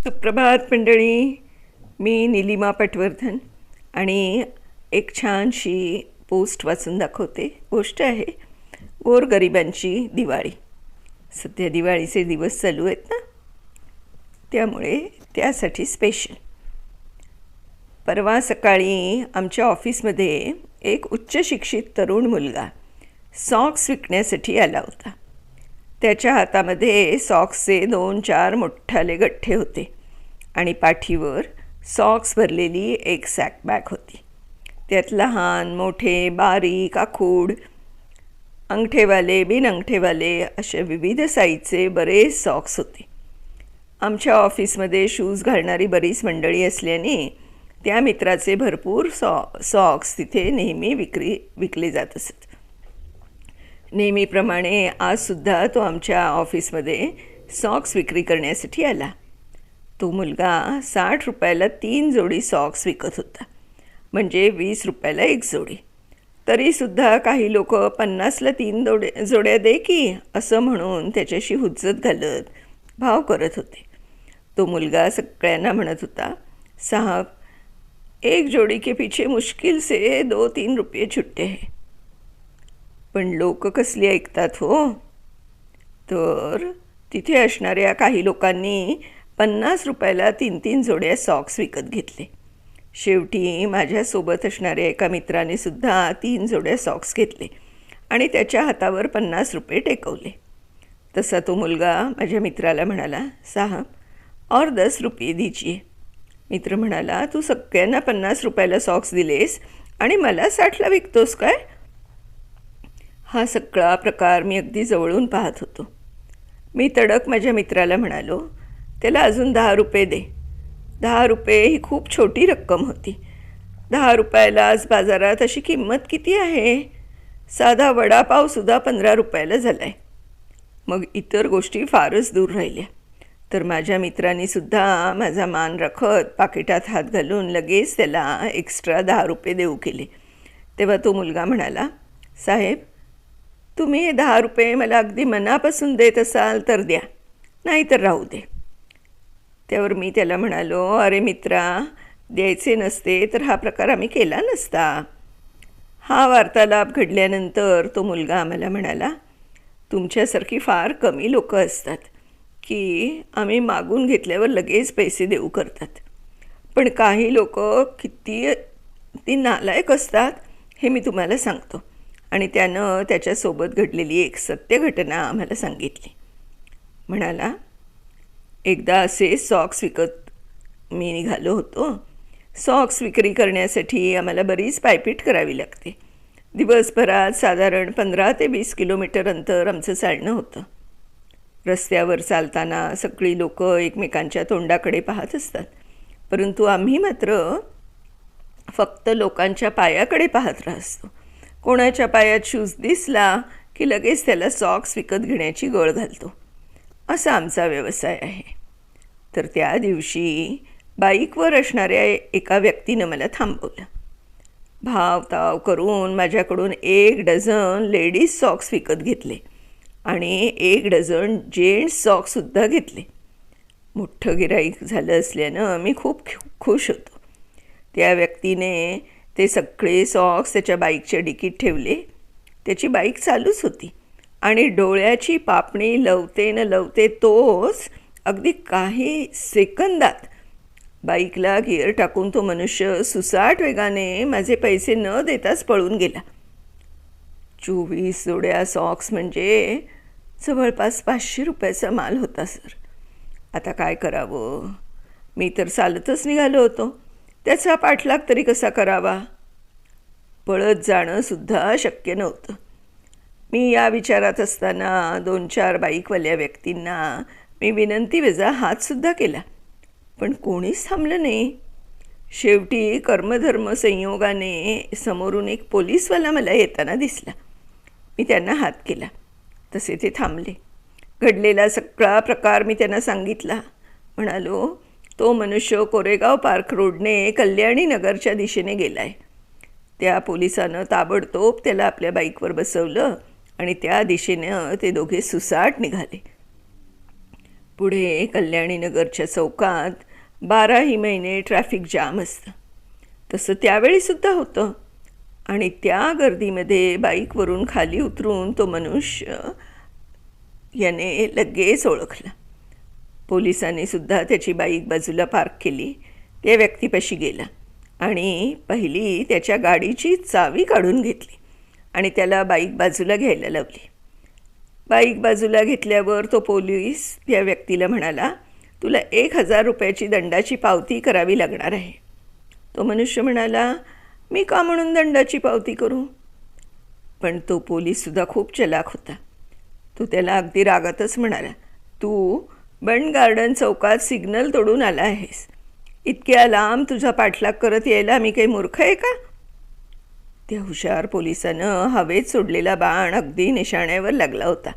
सुप्रभात मंडळी. मी निलिमा पटवर्धन आणि एक छानशी पोस्ट वाचून दाखवते. गोष्ट आहे गोरगरिबांची दिवाळी. सध्या दिवाळीचे दिवस चालू आहेत ना? त्यामुळे त्यासाठी स्पेशल परवा सकाळी आमच्या ऑफिसमध्ये एक उच्च शिक्षित तरुण मुलगा सॉक्स विकण्यासाठी आला होता. त्याच्या हातामध्ये सॉक्सचे दोन चार मोठाले गठ्ठे होते आणि पाठीवर सॉक्स भरलेली एक सॅक बॅग होती. त्यात लहान मोठे बारीक आखूड अंगठेवाले बिनअंगठेवाले असे विविध साईजचे बरेच सॉक्स होते. आमच्या ऑफिसमध्ये शूज घालणारी बरीच मंडळी असल्याने त्या मित्राचे भरपूर सॉ सॉक्स तिथे नेहमी विक्री विकले जात असत. नेहमीप्रमाणे आजसुद्धा तो आमच्या ऑफिसमध्ये सॉक्स विक्री करण्यासाठी आला. तो मुलगा साठ रुपयाला तीन जोडी सॉक्स विकत होता. म्हणजे वीस रुपयाला एक जोडी. तरीसुद्धा काही लोक पन्नासला तीन दोडे जोड्या दे की असं म्हणून त्याच्याशी हुज्जत घालत भाव करत होते. तो मुलगा सगळ्यांना म्हणत होता साहब एक जोडी के पीछे मुश्किल से दो तीन रुपये छुट्टे हैं. पण लोक कसली ऐकतात हो? तर तिथे असणाऱ्या काही लोकांनी पन्नास रुपयाला तीन तीन जोड्या सॉक्स विकत घेतले. शेवटी माझ्यासोबत असणाऱ्या एका मित्राने सुद्धा तीन जोड्या सॉक्स घेतले आणि त्याच्या हातावर पन्नास रुपये टेकवले. तसा तो मुलगा माझ्या मित्राला म्हणाला साहब और दस रुपये दीजिए. मित्र म्हणाला तू सगळ्यांना पन्नास रुपयाला सॉक्स दिलेस आणि मला साठला विकतोस काय? हा सगळा प्रकार मी अगदी जवळून पाहत होतो. मी तडक माझ्या मित्राला म्हणालो त्याला अजून दहा रुपये दे. दहा रुपये ही खूप छोटी रक्कम होती. दहा रुपयाला आज बाजारात अशी किंमत किती आहे? साधा वडापावसुद्धा पंधरा रुपयाला झाला आहे मग इतर गोष्टी फारच दूर राहिल्या. तर माझ्या मित्रांनीसुद्धा माझा मान रखत पाकिटात हात घालून लगेच त्याला एक्स्ट्रा दहा रुपये देऊ केले. तेव्हा तो मुलगा म्हणाला साहेब तुम्ही हे दहा रुपये मला अगदी मनापासून देत असाल तर द्या. नाहीतर राहू दे. त्यावर मी त्याला म्हणालो अरे मित्रा द्यायचे नसते तर हा प्रकार आम्ही केला नसता. हा वार्तालाप घडल्यानंतर तो मुलगा आम्हाला म्हणाला तुमच्यासारखी फार कमी लोकं असतात की आम्ही मागून घेतल्यावर लगेच पैसे देऊ करतात. पण काही लोक किती ती नालायक असतात हे मी तुम्हाला सांगतो. आणि त्यानं त्याच्यासोबत घडलेली एक सत्य घटना आम्हाला सांगितली. म्हणाला एकदा असे सॉक्स विकत मी निघालो होतो. सॉक्स विक्री करण्यासाठी आम्हाला बरीच पायपीट करावी लागते. दिवसभरात साधारण पंधरा ते वीस किलोमीटर अंतर आमचं चालणं होतं. रस्त्यावर चालताना सगळी लोक एकमेकांच्या तोंडाकडे पाहत असतात. परंतु आम्ही मात्र फक्त लोकांच्या पायाकडे पाहत राहतो. कोणाच्या पायात शूज दिसला की लगेच त्याला सॉक्स विकत घेण्याची गळ घालतो. असा आमचा व्यवसाय आहे. तर त्या दिवशी बाईकवर असणाऱ्या एका व्यक्तीनं मला थांबवलं. भाव ताव करून माझ्याकडून एक डझन लेडीज सॉक्स विकत घेतले आणि एक डझन जेंट्स सॉक्ससुद्धा घेतले. मोठं गिराईक झालं असल्यानं मी खूप खुश होतो. त्या व्यक्तीने ते सगळे सॉक्स त्याच्या बाईकच्या डिकीत ठेवले. त्याची बाईक चालूच होती. आणि डोळ्याची पापणी लवते न लवते तोच अगदी काही सेकंदात बाईकला गिअर टाकून तो मनुष्य सुसाट वेगाने माझे पैसे न देताच पळून गेला. चोवीस जोड्या सॉक्स म्हणजे जवळपास पाचशे रुपयाचा माल होता सर. आता काय करावं? मी तर चालतच निघालो होतो. त्याचा पाठलाग तरी कसा करावा? पळत जाणंसुद्धा शक्य नव्हतं. मी या विचारात असताना दोन चार बाईकवाल्या व्यक्तींना मी विनंती वेजा हातसुद्धा केला. पण कोणीच थांबलं नाही. शेवटी कर्मधर्म संयोगाने समोरून एक पोलीसवाला मला येताना दिसला. मी त्यांना हात केला. तसे ते थांबले. घडलेला सगळा प्रकार मी त्यांना सांगितला. म्हणालो तो मनुष्य कोरेगाव पार्क रोडने कल्याणी नगरच्या दिशेने गेला आहे त्या पोलिसानं ताबडतोब त्याला आपल्या बाईकवर बसवलं आणि त्या दिशेनं ते दोघे सुसाट निघाले. पुढे कल्याणीनगरच्या चौकात बाराही महिने ट्रॅफिक जाम असतं. तसं त्यावेळीसुद्धा होतं. आणि त्या गर्दीमध्ये बाईकवरून खाली उतरून तो मनुष्य याने लगेच ओळखला. पोलिसांनी सुद्धा त्याची बाईक बाजूला पार्क केली. त्या व्यक्तीपाशी गेला आणि पहिली त्याच्या गाडीची चावी काढून घेतली आणि त्याला बाईक बाजूला घ्यायला लावली. बाईक बाजूला घेतल्यावर तो पोलीस त्या व्यक्तीला म्हणाला तुला एक हजार रुपयाची दंडाची पावती करावी लागणार आहे. तो मनुष्य म्हणाला मी का म्हणून दंडाची पावती करू? पण तो पोलीससुद्धा खूप चलाक होता. तो त्याला अगदी रागातच म्हणाला तू बंड गार्डन चौकात सिग्नल तोडून आला आहेस. इतक्या लांब तुझा पाठलाग करत यायला मी काही मूर्ख आहे का? त्या हुशार पोलिसानं हवेत सोडलेला बाण अगदी निशाण्यावर लागला होता.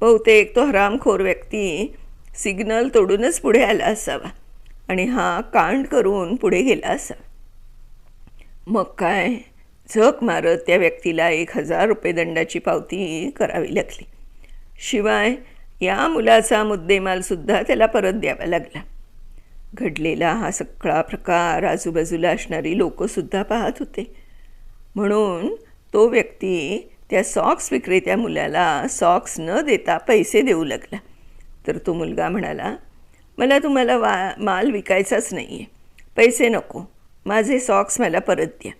बहुतेक तो हरामखोर व्यक्ती सिग्नल तोडूनच पुढे आला असावा आणि हा कांड करून पुढे गेला असावा. मग काय? झक मारत त्या व्यक्तीला एक हजार रुपये दंडाची पावती करावी लागली. शिवाय या मुलाचा मुद्देमालसुद्धा त्याला परत द्यावा लागला. घडलेला हा सगळा प्रकार आजूबाजूला असणारी लोकंसुद्धा पाहत होते. म्हणून तो व्यक्ती त्या सॉक्स विक्रेत्या मुलाला सॉक्स न देता पैसे देऊ लागला. तर तो मुलगा म्हणाला मला तुम्हाला वा माल विकायचाच नाही आहे पैसे नको. माझे सॉक्स मला परत द्या.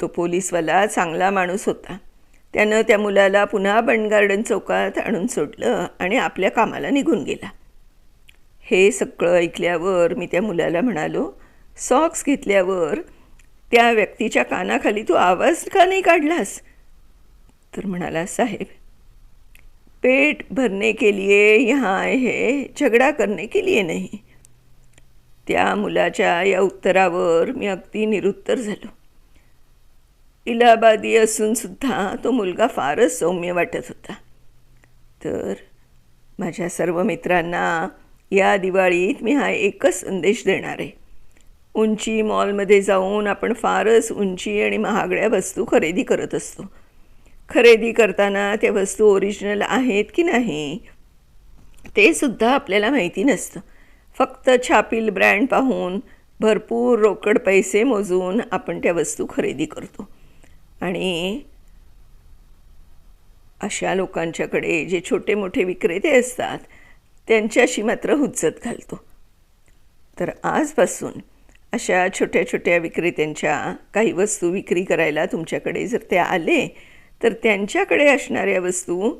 तो पोलीसवाला चांगला माणूस होता. त्यानं त्या मुलाला पुन्हा बंड गार्डन चौकात आणून सोडलं आणि आपल्या कामाला निघून गेला. हे सगळं ऐकल्यावर मी त्या मुलाला म्हणालो सॉक्स घेतल्यावर त्या व्यक्तीच्या कानाखाली तू आवाज का नाही काढलास? तर म्हणाला साहेब पेट भरने के लिए यहाँ आए हे झगडा करने के लिए नाही. त्या मुलाच्या या उत्तरावर मी अगदी निरुत्तर झालो. इलाहाबादी असूनसुद्धा तो मुलगा फारच सौम्य वाटत होता. तर माझ्या सर्व मित्रांना या दिवाळीत मी हा एकच संदेश देणार आहे. उंची मॉलमध्ये जाऊन आपण फारच उंची आणि महागड्या वस्तू खरेदी करत असतो. खरेदी करताना त्या वस्तू ओरिजिनल आहेत की नाही ते सुद्धा आपल्याला माहिती नसतं. फक्त छापील ब्रँड पाहून भरपूर रोकड पैसे मोजून आपण त्या वस्तू खरेदी करतो. आणि अशा लोकांच्याकडे जे छोटे मोठे विक्रेते असतात त्यांच्याशी मात्र हुज्जत घालतो. तर आजपासून अशा छोट्या छोट्या विक्रेत्यांच्या काही वस्तू विक्री करायला तुमच्याकडे जर ते आले तर त्यांच्याकडे असणाऱ्या वस्तू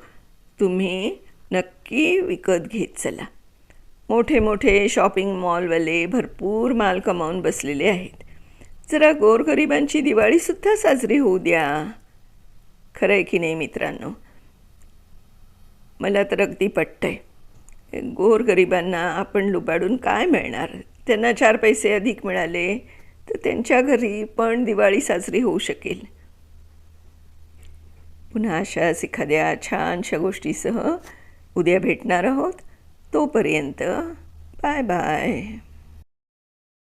तुम्ही नक्की विकत घेत चला. मोठे मोठे शॉपिंग मॉलवाले भरपूर माल कमावून बसलेले आहेत. जरा गोरगरिबांची दिवाळीसुद्धा साजरी होऊ द्या. खरं आहे की नाही मित्रांनो? मला तर अगदी पटतंय. गोरगरिबांना आपण लुबाडून काय मिळणार? त्यांना चार पैसे अधिक मिळाले तर त्यांच्या घरी पण दिवाळी साजरी होऊ शकेल. पुन्हा अशाच एखाद्या छानशा गोष्टीसह उद्या भेटणार आहोत. तोपर्यंत बाय बाय.